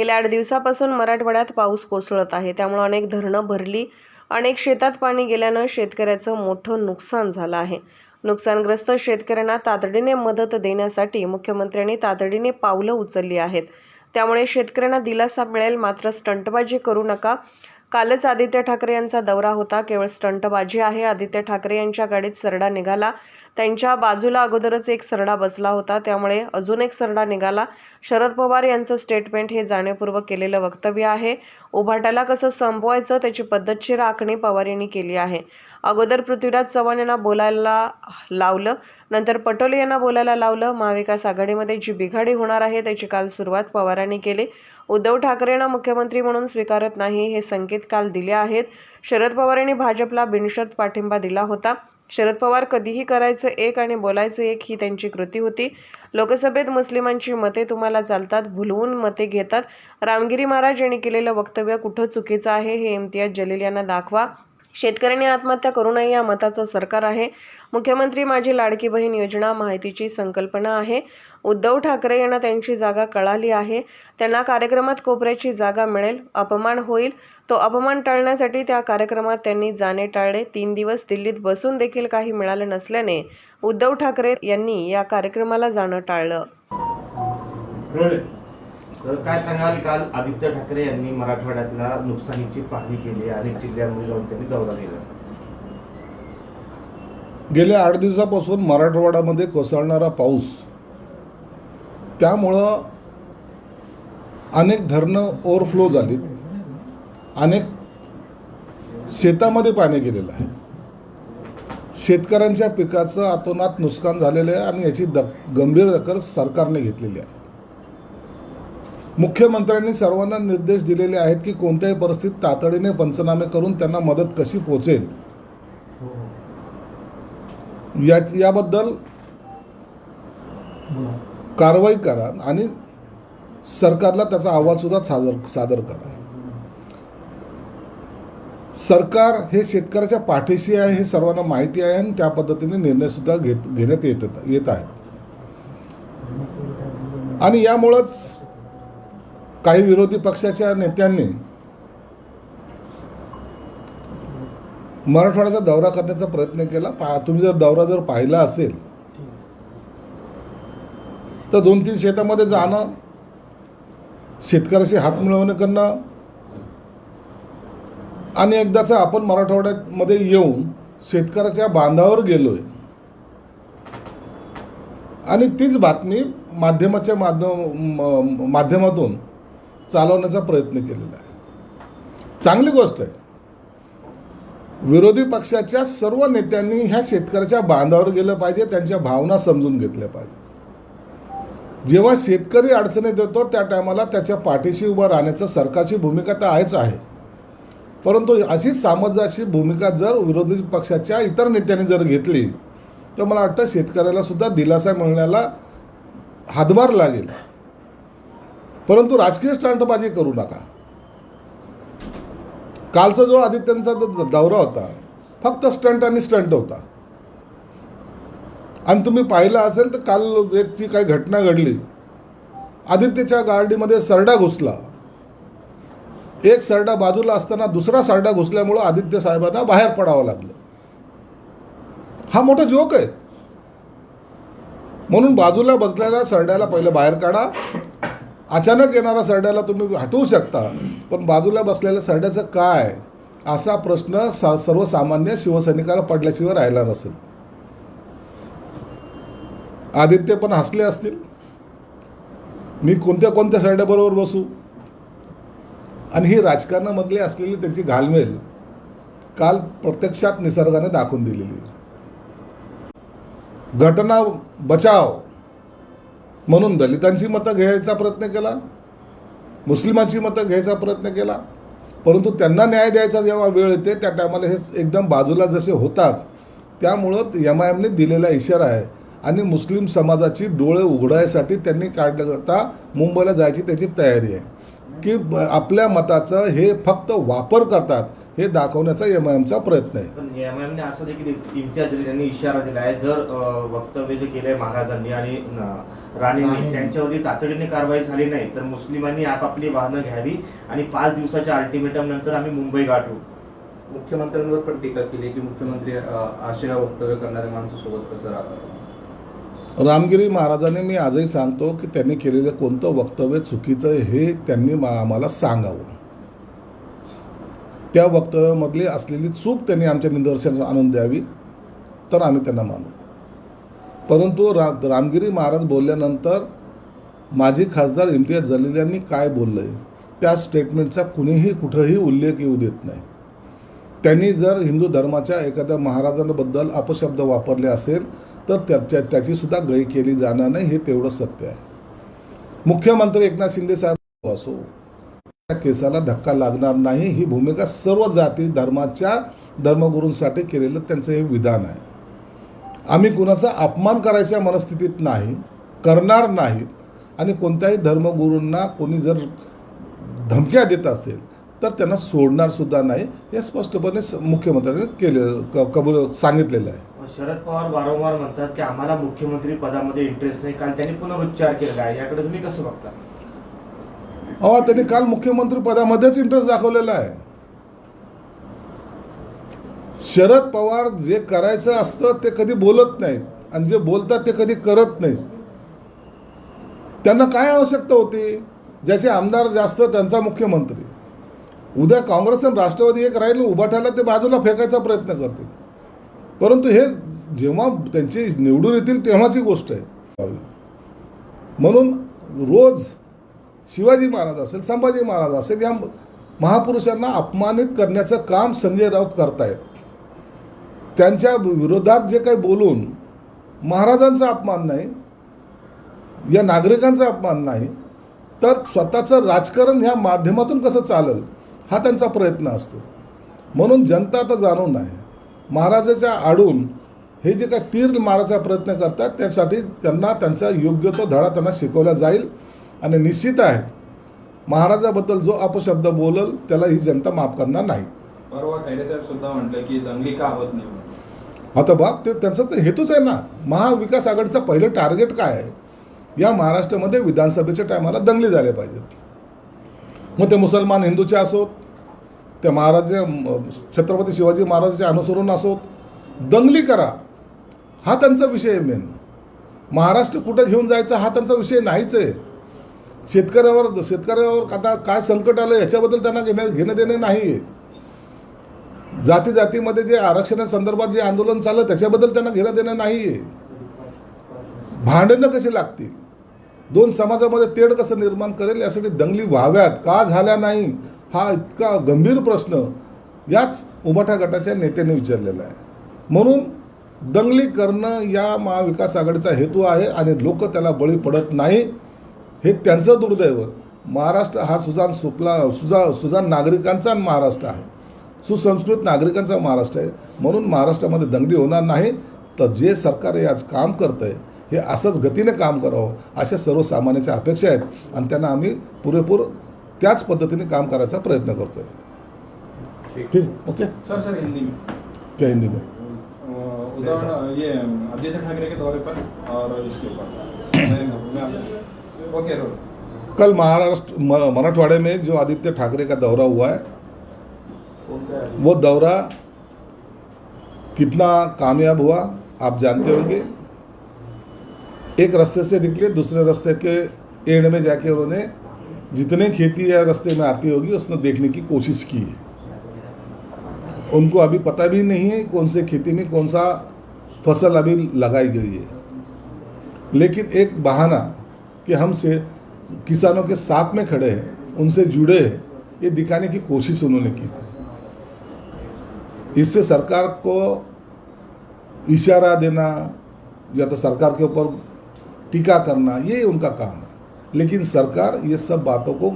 गेल्या आठ दिवसापासून मराठवाड्यात पाऊस कोसळत आहे. त्यामुळे अनेक धरणं भरली अनेक शेतात पाणी गेल्यानं शेतकऱ्याचं मोठं नुकसान झालं आहे. नुकसानग्रस्त शेतकऱ्यांना तातडीने मदत देण्यासाठी मुख्यमंत्र्यांनी तातडीने पावलं उचलली आहेत. त्यामुळे शेतकऱ्यांना दिलासा मिळेल मात्र स्टंटबाजी करू नका. कालच आदित्य ठाकरे यांचा दौरा होता. केवळ स्टंटबाजी आहे. आदित्य ठाकरे यांच्या गाडीत सरडा निघाला. त्यांच्या बाजूला अगोदरच एक सरडा बसला होता. त्यामुळे अजून एक सरडा निघाला. शरद पवार यांचं स्टेटमेंट हे जाणीवपूर्वक केलेलं वक्तव्य आहे. उभाटाला कसं संपवायचं त्याची पद्धतशीर आखणी पवार यांनी केली आहे. अगोदर पृथ्वीराज चव्हाण यांना बोलायला लावलं. नंतर पटोले यांना बोलायला लावलं. महाविकास आघाडीमध्ये जी बिघाडी होणार आहे त्याची काल सुरुवात पवारांनी केली. उद्धव ठाकरे यांना मुख्यमंत्री म्हणून स्वीकारत नाही हे संकेत काल दिले आहेत. शरद पवार यांनी भाजपला बिनशर्त पाठिंबा दिला होता. शरद पवार कधीही करायचं एक आणि बोलायचं एक ही त्यांची कृती होती. लोकसभेत मुस्लिमांची मते तुम्हाला चालतात भुलवून मते घेतात. रामगिरी महाराज यांनी केलेलं वक्तव्य कुठं चुकीचं आहे हे इम्तियाज जलील यांना दाखवा. शेतकऱ्यांनी आत्महत्या करू नये या मताचं सरकार आहे. मुख्यमंत्री माझी लाडकी बहीण योजना माहितीची संकल्पना आहे. उद्धव ठाकरे यांना त्यांची जागा कळाली आहे. त्यांना कार्यक्रमात कोपऱ्याची जागा मिळेल. अपमान होईल. तो अपमान टाळण्यासाठी त्या कार्यक्रमात त्यांनी जाणे टाळले. तीन दिवस दिल्लीत बसून देखील काही मिळालं नसल्याने उद्धव ठाकरे यांनी या कार्यक्रमाला जाणं टाळलं. तर काय सांगाल? काल आदित्य ठाकरे यांनी मराठवाड्यातल्या नुकसानीची पाहणी केली अनेक जिल्ह्यांमध्ये जाऊन त्यांनी दौरा केला. गेल्या आठ दिवसापासून मराठवाड्यामध्ये कोसळणारा पाऊस त्यामुळं अनेक धरणं ओव्हरफ्लो झालीत. अनेक शेतामध्ये पाणी गेलेलं आहे. शेतकऱ्यांच्या पिकाचं अतोनात नुकसान झालेलं आहे आणि याची द गंभीर दखल सरकारने घेतलेली आहे. मुख्यमंत्र्यांनी सर्वांना निर्देश दिलेले आहेत की कोणत्याही परिस्थितीत तातडीने पंचनामे करून त्यांना मदत कशी पोचेल? या याबद्दल कारवाई करा आणि सरकारला त्याचा अहवालसुद्धा सादर सादर करा. सरकार हे शेतकऱ्याच्या पाठीशी आहे हे सर्वांना माहिती आहे आणि त्या पद्धतीने निर्णयसुद्धा घेत घेण्यात येत येत आहेत. आणि यामुळंच काही विरोधी पक्षाच्या नेत्यांनी मराठवाड्याचा दौरा करण्याचा प्रयत्न केला. पा तुम्ही जर दौरा जर पाहिला असेल तर दोन तीन शेतामध्ये जाणं शेतकऱ्याशी हात मिळवणं करणं आणि एकदाचं आपण मराठवाड्यामध्ये येऊन शेतकऱ्याच्या बांधावर गेलोय. आणि तीच बातमी माध्यमाच्या माध्यम म- माध्यमातून चालवण्याचा प्रयत्न केलेला आहे. चांगली गोष्ट आहे. विरोधी पक्षाच्या सर्व नेत्यांनी ह्या शेतकऱ्याच्या बांधावर गेलं पाहिजे त्यांच्या भावना समजून घेतल्या पाहिजे. जेव्हा शेतकरी अडचणीत येतो त्या टायमाला त्याच्या पाठीशी उभं राहण्याचं सरकारची भूमिका तर आहेच आहे. परंतु अशीच सामंजस्याची भूमिका जर विरोधी पक्षाच्या इतर नेत्यांनी जर घेतली तर मला वाटतं शेतकऱ्याला सुद्धा दिलासा मिळण्याला हातभार लागेल. परंतु राजकीय स्टंटबाजी करू नका. कालचा जो आदित्यांचा जो दौरा होता फक्त स्टंट आणि स्टंट होता. आणि तुम्ही पाहिलं असेल तर काल एक जी काही घटना घडली. आदित्यच्या गाडीमध्ये सरडा घुसला. एक सरडा बाजूला असताना दुसरा सरडा घुसल्यामुळं आदित्य साहेबांना बाहेर पडावं लागलं. हा मोठा जोक आहे. म्हणून बाजूला बसलेल्या सरड्याला पहिलं बाहेर काढा अचानक येणारा सरड्याला तुम्ही हटवू शकता पण बाजूला बसलेल्या सरड्याचं काय? असा प्रश्न सा सर्वसामान्य शिवसैनिकाला पडल्याशिवाय राहिला नसेल. आदित्य पण हसले असतील. मी कोणत्या कोणत्या सरड्याबरोबर बसू? आणि ही राजकारणामधली असलेली त्यांची घालमेल काल प्रत्यक्षात निसर्गाने दाखवून दिलेली. आहे. घटना बचाव. म्हणून दलितांची मतं घ्यायचा प्रयत्न केला मुस्लिमांची मतं घ्यायचा प्रयत्न केला परंतु त्यांना न्याय द्यायचा जेव्हा वेळ येते त्या टायमाला हे एकदम बाजूला जसे होतात त्यामुळं एम आय एमने दिलेला इशारा आहे. आणि मुस्लिम समाजाची डोळे उघडायसाठी त्यांनी काढलं आता मुंबईला जायची त्याची तयारी आहे. की ब- आपल्या मताचं हे फक्त वापर करतात. हे दाखवण्याचा एम आय एमचा प्रयत्न आहे. पण एमआयएमने असं देखील इम्तियाज जलील यांनी इशारा दिला आहे. जर अ, वक्तव्य जे केलंय महाराजांनी आणि न, राणींनी त्यांच्यावरती तातडीने कारवाई झाली नाही तर मुस्लिमांनी आपापली वाहनं घ्यावी आणि पाच दिवसाच्या अल्टिमेटम नंतर आम्ही मुंबई गाठू. मुख्यमंत्र्यांवर पण टीका केली की मुख्यमंत्री अ, अशा वक्तव्य करणाऱ्या माणसासोबत कसं राहतात? रामगिरी महाराजांनी मी आजही सांगतो की त्यांनी केलेलं कोणतं वक्तव्य चुकीचं आहे हे त्यांनी मा- आम्हाला सांगावं. त्या वक्तव्यामधली असलेली चूक त्यांनी आमच्या निदर्शनास आणून द्यावी तर आम्ही त्यांना मानू. परंतु रा रामगिरी महाराज बोलल्यानंतर माजी खासदार इम्तियाज जलील यांनी काय बोललं आहे त्या स्टेटमेंटचा कुणीही कुठंही उल्लेख येऊ देत नाही. त्यांनी जर हिंदू धर्माच्या एखाद्या महाराजांबद्दल अपशब्द वापरले असेल तर त्याच्या त्याचीसुद्धा गय केली जाणार नाही हे तेवढं सत्य आहे. मुख्यमंत्री एकनाथ शिंदे साहेब असो केसाला धक्का लागणार नाही. ही भूमिका सर्व जाती धर्माच्या धर्मगुरूंसाठी केलेलं त्यांचं हे विधान आहे. आम्ही कुणाचा अपमान करायच्या मनस्थितीत नाही करणार नाहीत आणि कोणत्याही धर्मगुरूंना कोणी जर धमक्या देत असेल तर त्यांना सोडणार सुद्धा नाही हे स्पष्टपणे मुख्यमंत्र्यांनी केले क कबूल सांगितलेलं आहे. शरद पवार वारंवार म्हणतात की आम्हाला मुख्यमंत्री पदामध्ये इंटरेस्ट नाही काल त्यांनी पुनरुच्चार केला आहे. याकडे तुम्ही कसं बघता? अहो त्यांनी काल मुख्यमंत्री पदामध्येच इंटरेस्ट दाखवलेला आहे. शरद पवार जे करायचं असतं ते कधी बोलत नाहीत. आणि जे बोलतात ते कधी करत नाहीत. त्यांना काय आवश्यकता होती? ज्याचे आमदार जास्त त्यांचा मुख्यमंत्री. उद्या काँग्रेस आणि राष्ट्रवादी एक राहील उभाठायला ते बाजूला फेकायचा प्रयत्न करतील. परंतु हे जेव्हा त्यांची निवडून येतील तेव्हाची गोष्ट आहे. म्हणून रोज शिवाजी महाराज असेल संभाजी महाराज असेल या महापुरुषांना अपमानित करण्याचं काम संजय राऊत करतायत. त्यांच्या विरोधात जे काही बोलून महाराजांचा अपमान नाही या नागरिकांचा अपमान नाही तर स्वतःचं राजकारण ह्या माध्यमातून कसं चालेल हा त्यांचा प्रयत्न असतो. म्हणून जनता आता जाणून आहे. महाराजाच्या आडून हे जे काही तीर मारायचा प्रयत्न करतात त्यासाठी त्यांना त्यांचा योग्य तो धडा त्यांना शिकवला जाईल. आणि निश्चित आहे महाराजाबद्दल जो अपशब्द बोलल त्याला ही जनता माफ करणार नाही. परवा खैरे साहेब सुद्धा म्हटलं की दंगली का होत नाही म्हणून. आता बाप ते त्यांचा तर हेतूच आहे ना. महाविकास आघाडीचं पहिलं टार्गेट काय आहे? या महाराष्ट्रामध्ये विधानसभेच्या टायमाला दंगली झाल्या पाहिजेत. मग ते मुसलमान हिंदूचे असोत त्या महाराज छत्रपती शिवाजी महाराजांचे अनुसरून असोत. दंगली करा. हा त्यांचा विषय आहे मेन महाराष्ट्र कुठं घेऊन जायचा हा त्यांचा विषय नाहीच आहे. शेतकऱ्यावर शेतकऱ्यावर आता काय संकट आलं याच्याबद्दल त्यांना घेणं घेणं देणं नाही. आहे जाती जातीमध्ये जे आरक्षणासंदर्भात जे आंदोलन चाललं त्याच्याबद्दल त्यांना घेणं देणं नाही. आहे भांडणं कशी लागतील? दोन समाजामध्ये तेढ कसं निर्माण करेल यासाठी दंगली व्हाव्यात? का झाल्या नाही? हा इतका गंभीर प्रश्न याच उमाठा गटाच्या नेत्याने विचारलेला आहे. म्हणून दंगली करणं या महाविकास आघाडीचा हेतू आहे आणि लोक त्याला बळी पडत नाही. हे त्यांचं दुर्दैव. महाराष्ट्र हा सुजान सुपला सुजा सुजान नागरिकांचा महाराष्ट्र आहे. सुसंस्कृत नागरिकांचा महाराष्ट्र आहे. म्हणून महाराष्ट्रामध्ये दंगली होणार नाही. तर जे सरकार हे आज काम करतं आहे हे असंच गतीने काम करावं अशा सर्वसामान्यांच्या अपेक्षा आहेत. आणि त्यांना आम्ही पुरेपूर त्याच पद्धतीने काम करायचा प्रयत्न करतो आहे ठीक. ओके? सर सर हिंदी में. क्या हिंदी में अ, उदाहरण ये आदित्य ठाकरे के दौरे पर और इसके ऊपर. ओके कल महाराष्ट्र मराठवाड़े में जो आदित्य ठाकरे का दौरा हुआ है? वो दौरा कितना कामयाब हुआ आप जानते होंगे। एक रास्ते से निकले दूसरे रास्ते के एंड में जाके उन्होंने जितने खेती या रास्ते में आती होगी उसने देखने की कोशिश की। उनको अभी पता भी नहीं है कौन से खेती में कौन सा फ़सल अभी लगाई गई है। लेकिन एक बहाना कि हम से किसानों के साथ में खड़े हैं, उनसे जुड़े हैं, ये दिखाने की कोशिश उन्होंने की थी। इससे सरकार को इशारा देना या तो सरकार के ऊपर टीका करना, ये उनका काम है। लेकिन सरकार ये सब बातों को